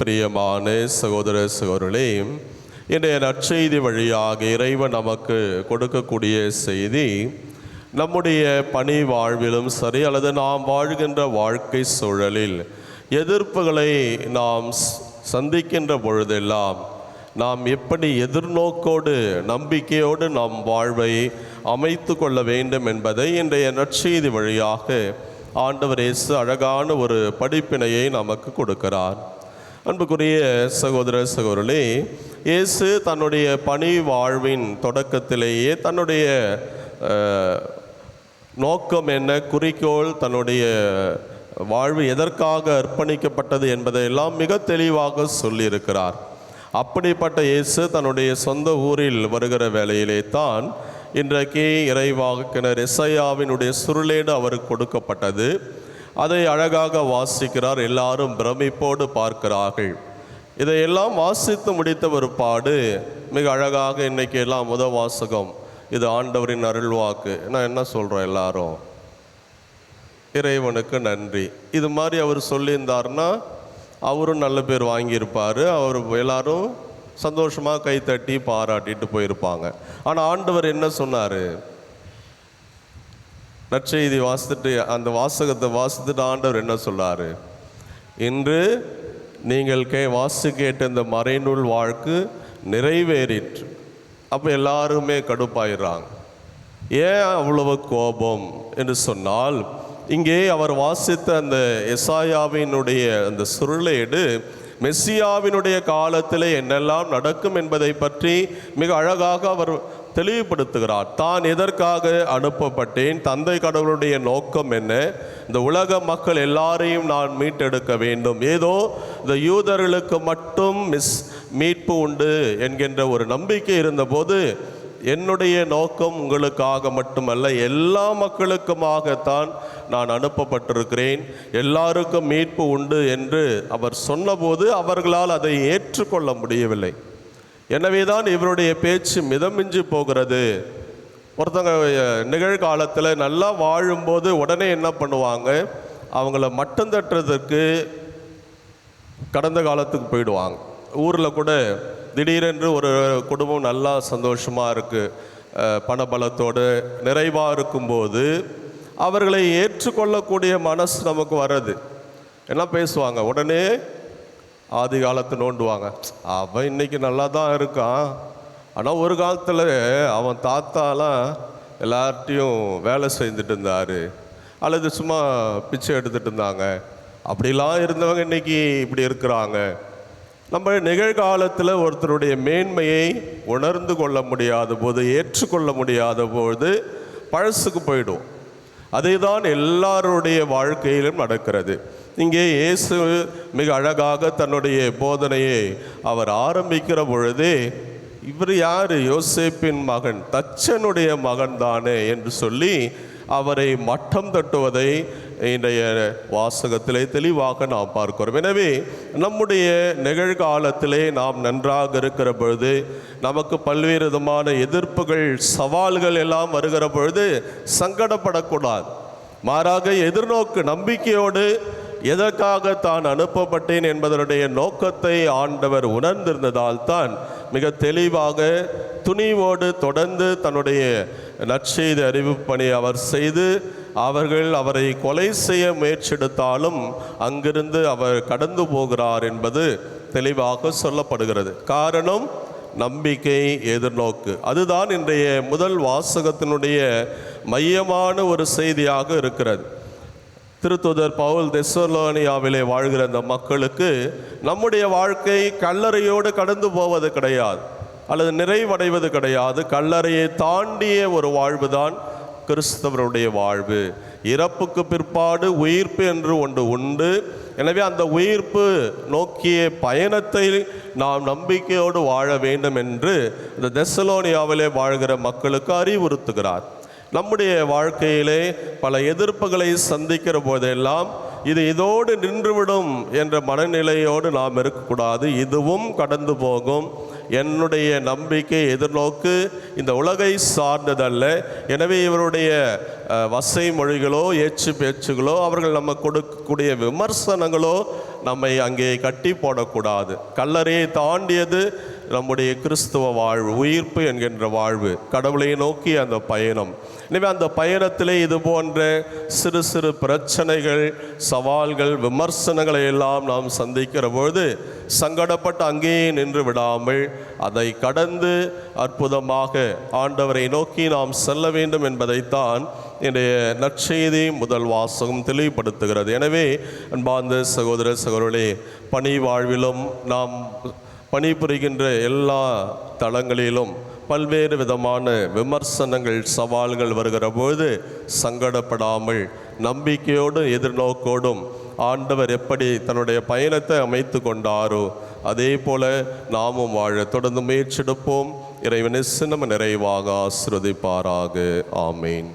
பிரியமான சகோதர சகோதரர்களே இன்றைய நற்செய்தி வழியாக இறைவன் நமக்கு கொடுக்கக்கூடிய செய்தி நம்முடைய பணி வாழ்விலும் சரி அல்லது நாம் வாழ்கின்ற வாழ்க்கை சூழலில் எதிர்ப்புகளை நாம் சந்திக்கின்ற பொழுதெல்லாம் நாம் எப்படி எதிர்நோக்கோடு நம்பிக்கையோடு நம் வாழ்வை அமைத்து கொள்ள வேண்டும் என்பதை இன்றைய நற்செய்தி வழியாக ஆண்டவர் இயேசு அழகான ஒரு படிப்பினையை நமக்கு கொடுக்கிறார். அன்புக்குரிய சகோதர சகோதரே இயேசு தன்னுடைய பணி வாழ்வின் தொடக்கத்திலேயே தன்னுடைய நோக்கம் என்ன குறிக்கோள் தன்னுடைய வாழ்வு எதற்காக அர்ப்பணிக்கப்பட்டது என்பதையெல்லாம் மிக தெளிவாக சொல்லியிருக்கிறார். அப்படிப்பட்ட இயேசு தன்னுடைய சொந்த ஊரில் வருகிற வேளையிலே தான் இன்றைக்கு இறைவாக்கினர் எஸ்ஐயாவினுடைய சுருளேடு அவருக்கு கொடுக்கப்பட்டது. அதை அழகாக வாசிக்கிறார். எல்லாரும் பிரமிப்போடு பார்க்கிறார்கள். இதையெல்லாம் வாசித்து முடித்த ஒரு பாடு மிக அழகாக இன்னைக்கு எல்லாம் முத வாசகம் இது ஆண்டவரின் அருள்வாக்கு. நான் என்ன சொல்கிறோம் எல்லாரும்? இறைவனுக்கு நன்றி. இது மாதிரி அவர் சொல்லியிருந்தாருன்னா அவரும் நல்ல பேர் வாங்கியிருப்பார். அவர் எல்லாரும் சந்தோஷமாக கைத்தட்டி பாராட்டிட்டு போயிருப்பாங்க. ஆனால் ஆண்டவர் என்ன சொன்னார்? நற்செய்தி வாசித்துட்டு அந்த வாசகத்தை வாசித்துட்டு ஆண்டவர் என்ன சொன்னார் இன்று நீங்கள் கே வாசி கேட்ட இந்த மறைநூல் வாழ்க்கு நிறைவேறிற்று. அப்போ எல்லாருமே கடுப்பாயிடுறாங்க. ஏன் அவ்வளவு கோபம் என்று சொன்னால் இங்கே அவர் வாசித்த அந்த எசாயாவினுடைய அந்த சுருளேடு மெஸ்ஸியாவினுடைய காலத்தில் என்னெல்லாம் நடக்கும் என்பதை பற்றி மிக அழகாக அவர் தெளிவுபடுத்துகிறார். தான் எதற்காக அனுப்பப்பட்டேன்? தந்தை கடவுளுடைய நோக்கம் என்ன? இந்த உலக மக்கள் எல்லாரையும் நான் மீட்டெடுக்க வேண்டும். ஏதோ இந்த யூதர்களுக்கு மட்டும் மிஸ் மீட்பு உண்டு என்கின்ற ஒரு நம்பிக்கை இருந்தபோது என்னுடைய நோக்கம் உங்களுக்காக மட்டுமல்ல எல்லா மக்களுக்குமாகத்தான் நான் அனுப்பப்பட்டிருக்கிறேன். எல்லாருக்கும் மீட்பு உண்டு என்று அவர் சொன்னபோது அவர்களால் அதை ஏற்றுக்கொள்ள முடியவில்லை. எனவேதான் இவருடைய பேச்சு மிதமிஞ்சு போகிறது. ஒருத்தங்க நிகழ்காலத்தில் நல்லா வாழும்போது உடனே என்ன பண்ணுவாங்க? அவங்கள மட்டம் தட்டுறதுக்கு கடந்த காலத்துக்கு போயிடுவாங்க. ஊரில் கூட திடீரென்று ஒரு குடும்பம் நல்லா சந்தோஷமாக இருக்குது பணபலத்தோடு நிறைவாக இருக்கும்போது அவர்களை ஏற்றுக்கொள்ளக்கூடிய மனசு நமக்கு வர்றது. என்ன பேசுவாங்க. உடனே ஆதி காலத்தை நோண்டுவாங்க. அவன் இன்னைக்கு நல்லா தான் இருக்கான். ஆனால் ஒரு காலத்தில் அவன் தாத்தாலாம் எல்லார்ட்டையும் வேலை செஞ்சுட்டு இருந்தார். அல்லது சும்மா பிச்சை எடுத்துகிட்டு இருந்தாங்க. அப்படிலாம் இருந்தவங்க இன்னைக்கு இப்படி இருக்கிறாங்க. நம்ம நிகழ்காலத்தில் ஒருத்தருடைய மேன்மையை உணர்ந்து கொள்ள முடியாத போது ஏற்றுக்கொள்ள முடியாத போது பழசுக்கு போயிடும். அதேதான் எல்லாருடைய வாழ்க்கையிலும் நடக்கிறது. இங்கே இயேசு மிக அழகாக தன்னுடைய போதனையை அவர் ஆரம்பிக்கிற பொழுதே இவர் யார்? யோசேப்பின் மகன் தச்சனுடைய மகன் தானே என்று சொல்லி அவரை மட்டம் தட்டுவதை இன்றைய வாசகத்திலே தெளிவாக நாம் பார்க்கிறோம். எனவே நம்முடைய நிகழ்காலத்திலே நாம் நன்றாக இருக்கிற பொழுது நமக்கு பல்வேறு விதமான எதிர்ப்புகள் சவால்கள் எல்லாம் வருகிற பொழுது சங்கடப்படக்கூடாது. மாறாக எதிர்நோக்கு நம்பிக்கையோடு எதற்காக தான் அனுப்பப்பட்டேன் என்பதனுடைய நோக்கத்தை ஆண்டவர் உணர்ந்திருந்ததால் தான் மிக தெளிவாக துணிவோடு தொடர்ந்து தன்னுடைய நற்செய்தி அறிவிப்பு பணி அவர் செய்து அவர்கள் அவரை கொலை செய்ய முயற்சிஎடுத்தாலும் அங்கிருந்து அவர் கடந்து போகிறார் என்பது தெளிவாக சொல்லப்படுகிறது. காரணம் நம்பிக்கை எதிர்நோக்கு. அதுதான் இன்றைய முதல் வாசகத்தினுடைய மையமான ஒரு செய்தியாக இருக்கிறது. திருத்துதர் பவுல் தெசலோனியாவிலே வாழ்கிற அந்த மக்களுக்கு நம்முடைய வாழ்க்கை கல்லறையோடு கடந்து போவது கிடையாது அல்லது நிறைவடைவது கிடையாது. கல்லறையை தாண்டிய ஒரு வாழ்வுதான் கிறிஸ்தவருடைய வாழ்வு. இறப்புக்கு பிற்பாடு உயிர்ப்பு என்று ஒன்று உண்டு. எனவே அந்த உயிர்ப்பு நோக்கிய பயணத்தை நாம் நம்பிக்கையோடு வாழ வேண்டும் என்று இந்த தெசலோனியாவிலே வாழ்கிற மக்களுக்கு அறிவுறுத்துகிறார். நம்முடைய வாழ்க்கையிலே பல எதிர்ப்புகளை சந்திக்கிற போதெல்லாம் இது இதோடு நின்றுவிடும் என்ற மனநிலையோடு நாம் இருக்கக்கூடாது. இதுவும் கடந்து போகும். என்னுடைய நம்பிக்கை எதிர்நோக்கு இந்த உலகை சார்ந்ததல்ல. எனவே இவருடைய வசை மொழிகளோ ஏச்சு பேச்சுகளோ அவர்கள் நம்ம கொடுக்கக்கூடிய விமர்சனங்களோ நம்மை அங்கே கட்டி போடக்கூடாது. கல்லறையை தாண்டியது நம்முடைய கிறிஸ்துவ வாழ்வு உயிர்ப்பு என்கின்ற வாழ்வு. கடவுளை நோக்கி அந்த பயணம். எனவே அந்த பயணத்திலே இது போன்ற சிறு சிறு பிரச்சனைகள் சவால்கள் விமர்சனங்களை எல்லாம் நாம் சந்திக்கிற பொழுது சங்கடப்பட்டு அங்கேயே நின்று விடாமல் அதை கடந்து அற்புதமாக ஆண்டவரை நோக்கி நாம் செல்ல வேண்டும் என்பதைத்தான் என்னுடைய நற்செய்தி முதல் வாசகம் தெளிவுபடுத்துகிறது. எனவே அன்பார்ந்த சகோதர சகோதரர்களே பணி வாழ்விலும் நாம் பணிபுரிகின்ற எல்லா தளங்களிலும் பல்வேறு விதமான விமர்சனங்கள் சவால்கள் வருகிற பொழுது சங்கடப்படாமல் நம்பிக்கையோடும் எதிர்நோக்கோடும் ஆண்டவர் எப்படி தன்னுடைய பயணத்தை அமைத்து கொண்டாரோ அதே போல நாமும் வாழ தொடர்ந்து முயற்சிடுப்போம் இறைவனை சின்னம் நிறைவாக ஆசிரதிப்பாராக ஆமேன்